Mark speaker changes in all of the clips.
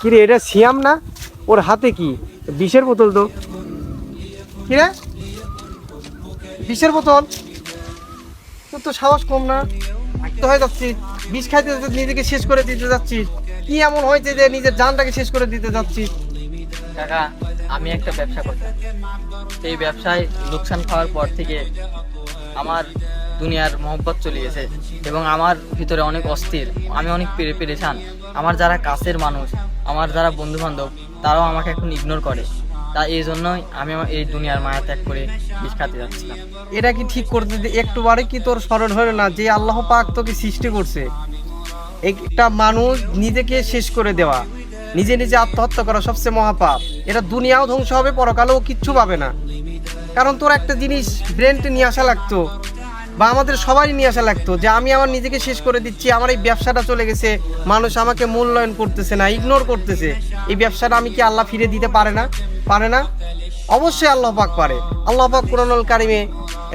Speaker 1: কিরে, এটা সিয়াম না? ওর হাতে কি? বিষের বোতল তো। কিরে? বিষের বোতল? তোর তো সাহস কম না। তো হয়ে যাচ্ছিস বিষ খাইতে নিজেকে শেষ করে দিতে যাচ্ছিস কি এমন হয়েছে যে নিজের জানটাকে শেষ করে দিতে যাচ্ছিস
Speaker 2: কাকা, আমি একটা ব্যবসা করতাম। এই ব্যবসায় লোকসান খাওয়ার পর থেকে আমার দুনিয়ার মহব্বত চলে গেছে এবং আমার ভিতরে অনেক অস্থির। আমি অনেক পেরে পেরেছান আমার যারা কাছের মানুষ, আমার যারা বন্ধু বান্ধব তারাও আমাকে এখন ইগনোর করে। তা এই জন্যই আমি এই দুনিয়ার মায়া ত্যাগ করে বিষ যাচ্ছিলাম।
Speaker 1: এটা কি ঠিক করতে দে- একটু বারে কি তোর স্মরণ হলো না যে আল্লাহ পাক তোকে সৃষ্টি করছে? একটা মানুষ নিজেকে শেষ করে দেওয়া, নিজে নিজে আত্মহত্যা করা সবচেয়ে মহাপাপ। এটা দুনিয়াও ধ্বংস হবে, পরকালেও কিচ্ছু পাবে না। কারণ তোর একটা জিনিস ব্রেনটে নিয়ে আসা লাগতো বা আমাদের সবারই নিয়ে আসা লাগতো যে আমি আমার নিজেকে শেষ করে দিচ্ছি, আমার এই ব্যবসাটা চলে গেছে, মানুষ আমাকে মূল্যায়ন করতেছে না ইগনোর করতেছে। এই ব্যবসাটা আমি কি আল্লাহ ফিরে দিতে পারে না? পারে না? অবশ্যই আল্লাহ পাক পারে। আল্লাহ পাক কোরআনুল কারিমে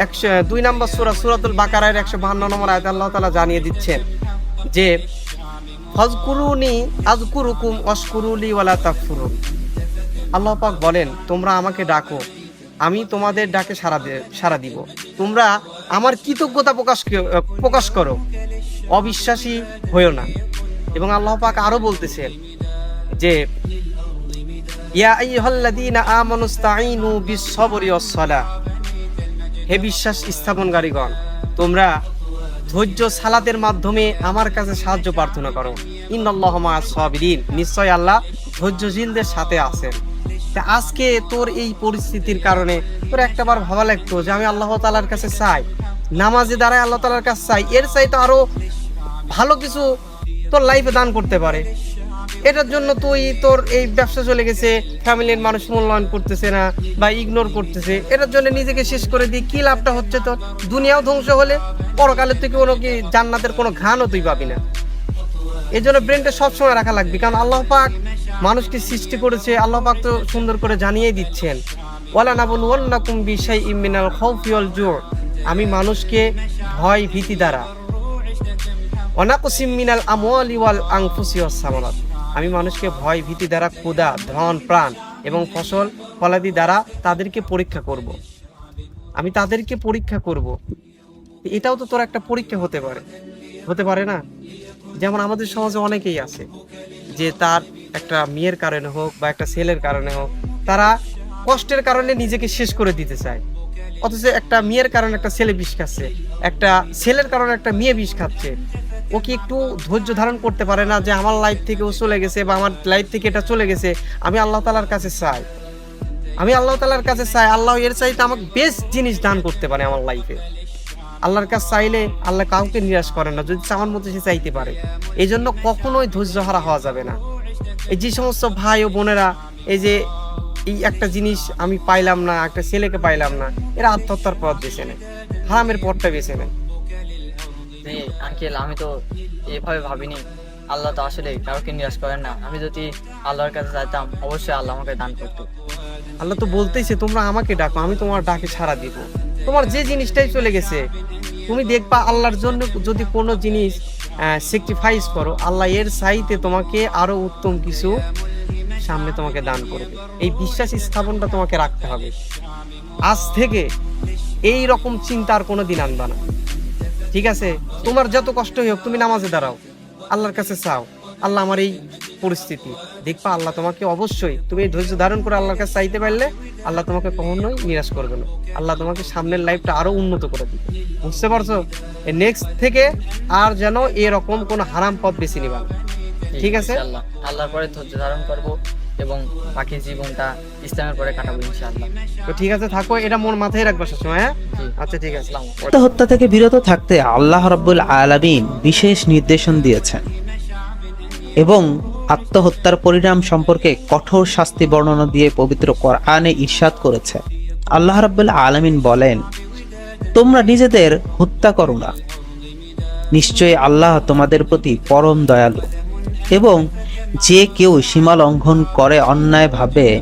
Speaker 1: একশো, দুই নম্বর সুরা, সুরাতুল বাকারায়ের একশো বাহান্ন নম্বর আয়তে আল্লাহ তালা জানিয়ে দিচ্ছেন যে, ফজকুরুনি আজকুরুকুম অস্কুরুলি ওয়ালা তাকফুরুন আল্লাহ পাক বলেন, তোমরা আমাকে ডাকো। আমি তোমাদের ডাকে সারা সারা দিব। তোমরা আমার কৃতজ্ঞতা প্রকাশ প্রকাশ করো। অবিশ্বাসী হয়েও না। এবং আল্লাহ পাক আরও বলতেছেন যে, ইয়া আইয়ুহাল্লাযীনা আমানুস্তাঈনু বিস-সাবরি ওয়াস-সালাহ হে বিশ্বাস স্থাপনকারীগণ, তোমরা ধৈর্য সালাতের মাধ্যমে আমার কাছে সাহায্য প্রার্থনা করো। ইন্নাল্লাহ মা'আস সাবিরিন নিশ্চয় আল্লাহ ধৈর্যশীলদের সাথে আছেন। তা আজকে তোর এই পরিস্থিতির কারণে তোর একটাবার ভাবা লাগতো যে আমি আল্লাহ তালার কাছে চাই, নামাজে দাঁড়ায় আল্লাহ তালার কাছে চাই, এর চাইতে আরও ভালো কিছু তোর লাইফে দান করতে পারে। এটার জন্য তুই তোর এই ব্যবসা চলে গেছে ফ্যামিলির মানুষ মূল্যায়ন করতেছে না বা ইগনোর করতেছে, এটার জন্য নিজেকে শেষ করে দিই, কি লাভটা হচ্ছে তোর? দুনিয়াও ধ্বংস হলে পরকালে তুই কোনো কি জান্নাতের কোনো ঘানও তুই পাবি না। এই জন্য ব্রেনটা সবসময় রাখা লাগবে, কারণ আল্লাহ পাক মানুষকে সৃষ্টি করেছে, আল্লাহ পাক তো সুন্দর করে জানিয়ে দিচ্ছেন। ওয়ালা নাবুল ওয়ান্নাকুম বিশাই ইমিনাল খাউফি ওয়াল জুর আমি মানুষকে ভয় ভীতি দ্বারা। অনাকুসিম মিনাল আমওয়ালি ওয়াল আনফুসি ওয়াস সামারাত। আমি মানুষকে ভয় ভীতি দ্বারা ক্ষুধা, ধন, প্রাণ এবং ফসল, ফলাদি দ্বারা তাদেরকে পরীক্ষা করব। আমি তাদেরকে পরীক্ষা করব। এটাও তো তোর একটা পরীক্ষা হতে পারে। হতে পারে না? যেমন আমাদের সমাজে অনেকেই আছে যে তার একটা মেয়ের কারণে হোক বা একটা ছেলের কারণে হোক, তারা কষ্টের কারণে নিজেকে শেষ করে দিতে চায়। অথচ একটা মেয়ের কারণে একটা ছেলে বিষ খাচ্ছে, একটা ছেলের কারণে একটা মেয়ে বিষ খাচ্ছে। ও কি একটু ধৈর্য ধারণ করতে পারে না যে আমার লাইফ থেকে ও চলে গেছে বা আমার লাইফ থেকে এটা চলে গেছে, আমি আল্লাহ তালার কাছে চাই। আমি আল্লাহ তালার কাছে চাই, আল্লাহ এর চাইতে আমাকে বেস্ট জিনিস দান করতে পারে আমার লাইফে আল্লাহর কাছে চাইলে আল্লাহ কাউকে নিরাশ করে না, যদি চাওয়ার মতো সে চাইতে পারে। এই জন্য কখনোই ধৈর্য হারা হওয়া যাবে না। এই যে সমস্ত ভাই ও বোনেরা এই যে এই একটা জিনিস আমি পাইলাম না একটা ছেলেকে পাইলাম না এরা আত্মহত্যার পথ বেছে নেয় হারামের পথটা বেছে নেয়।
Speaker 2: আঙ্কেল আমি তো এভাবে ভাবিনি। আল্লাহ তো আসলে কাউকে নিরাশ করেন না। আমি যদি আল্লাহর কাছে যাইতাম অবশ্যই আল্লাহ আমাকে দান করতো।
Speaker 1: আল্লাহ তো বলতেইছে তোমরা আমাকে ডাকো আমি তোমার ডাকে সাড়া দিব। তোমার যে জিনিসটাই চলে গেছে তুমি দেখবা আল্লাহর জন্য যদি কোনো জিনিস স্যাক্রিফাইস করো। আল্লাহ এর সাইতে তোমাকে আরও উত্তম কিছু সামনে তোমাকে দান করবে। এই বিশ্বাস স্থাপনটা তোমাকে রাখতে হবে। আজ থেকে এই রকম চিন্তা আর কোনো দিন আনবা না। ঠিক আছে? তোমার যত কষ্ট হোক, তুমি নামাজে দাঁড়াও। আল্লাহর কাছে চাও। আল্লাহ আমার এই পরিস্থিতি। দেখবা আল্লাহ তোমাকে অবশ্যই তুমি এই ধৈর্য ধারণ করে আল্লাহর কাছে চাইতে পারলে আল্লাহ তোমাকে কখনোই নিরাশ করবে না। আল্লাহ তোমাকে সামনের লাইফটা আরও উন্নত করে দিবে। বুঝতে পারছ? নেক্সট থেকে আর যেন এরকম কোনো হারাম পথ বেছে নিবা ঠিক আছে?
Speaker 2: আল্লাহ আল্লাহর পরে ধৈর্য ধারণ করব এবং বাকি জীবনটা ইসলামের পরে কাটাবো ইনশাআল্লাহ।
Speaker 1: তো ঠিক আছে থাকো এটা মন মাথায় রাখবা সবসময় হ্যাঁ? আচ্ছা ঠিক আছে।
Speaker 2: আসসালামু আলাইকুম।
Speaker 3: আত্মহত্যা থেকে বিরত থাকতে আল্লাহ রাব্বুল আলামিন বিশেষ নির্দেশন দিয়েছেন। এবং আত্মহত্যার পরিণাম সম্পর্কে কঠোর শাস্তি বর্ণনা দিয়ে পবিত্র কোরআনে ঈর্ষাদ করেছে। আল্লাহ রাব্বুল আলামিন বলেন, তোমরা নিজেদের হত্যা করো না। নিশ্চয়ই আল্লাহ তোমাদের প্রতি পরম দয়ালু এবং যে কেউ সীমা লঙ্ঘন করে অন্যায়ভাবে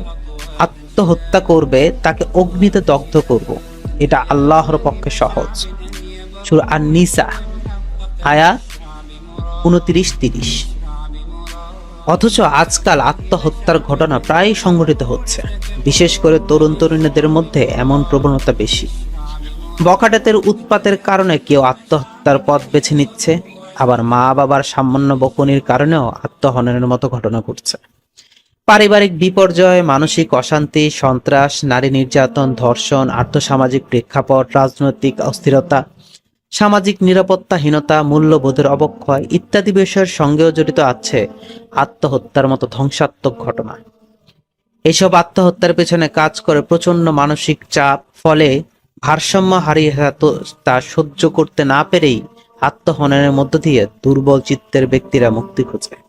Speaker 3: আত্মহত্যা করবে, তাকে অগ্নিতে দগ্ধ করব। এটা আল্লাহর পক্ষে সহজ। সুর আর নিসা আয়াত উনত্রিশ তিরিশ। অথচ আজকাল আত্মহত্যার ঘটনা প্রায় সংঘটিত হচ্ছে। বিশেষ করে তরুণ তরুণীদের মধ্যে এমন প্রবণতা বেশি। বখাটেতের উৎপাতের কারণে কেউ আত্মহত্যার পথ বেছে নিচ্ছে, আবার মা বাবার সামান্য বকুনির কারণেও আত্মহননের মতো ঘটনা ঘটছে। পারিবারিক বিপর্যয়, মানসিক অশান্তি, সন্ত্রাস, নারী নির্যাতন, ধর্ষণ, আর্থসামাজিক প্রেক্ষাপট, রাজনৈতিক অস্থিরতা সামাজিক নিরাপত্তাহীনতা, মূল্যবোধের অবক্ষয় ইত্যাদি বিষয়ের সঙ্গেও জড়িত আছে আত্মহত্যার মতো ধ্বংসাত্মক ঘটনা। এসব আত্মহত্যার পেছনে কাজ করে প্রচণ্ড মানসিক চাপ, ফলে ভারসাম্য হারিয়ে তা- সহ্য করতে না পেরেই আত্মহননের মধ্য দিয়ে দুর্বল চিত্তের ব্যক্তিরা মুক্তি খোঁজে।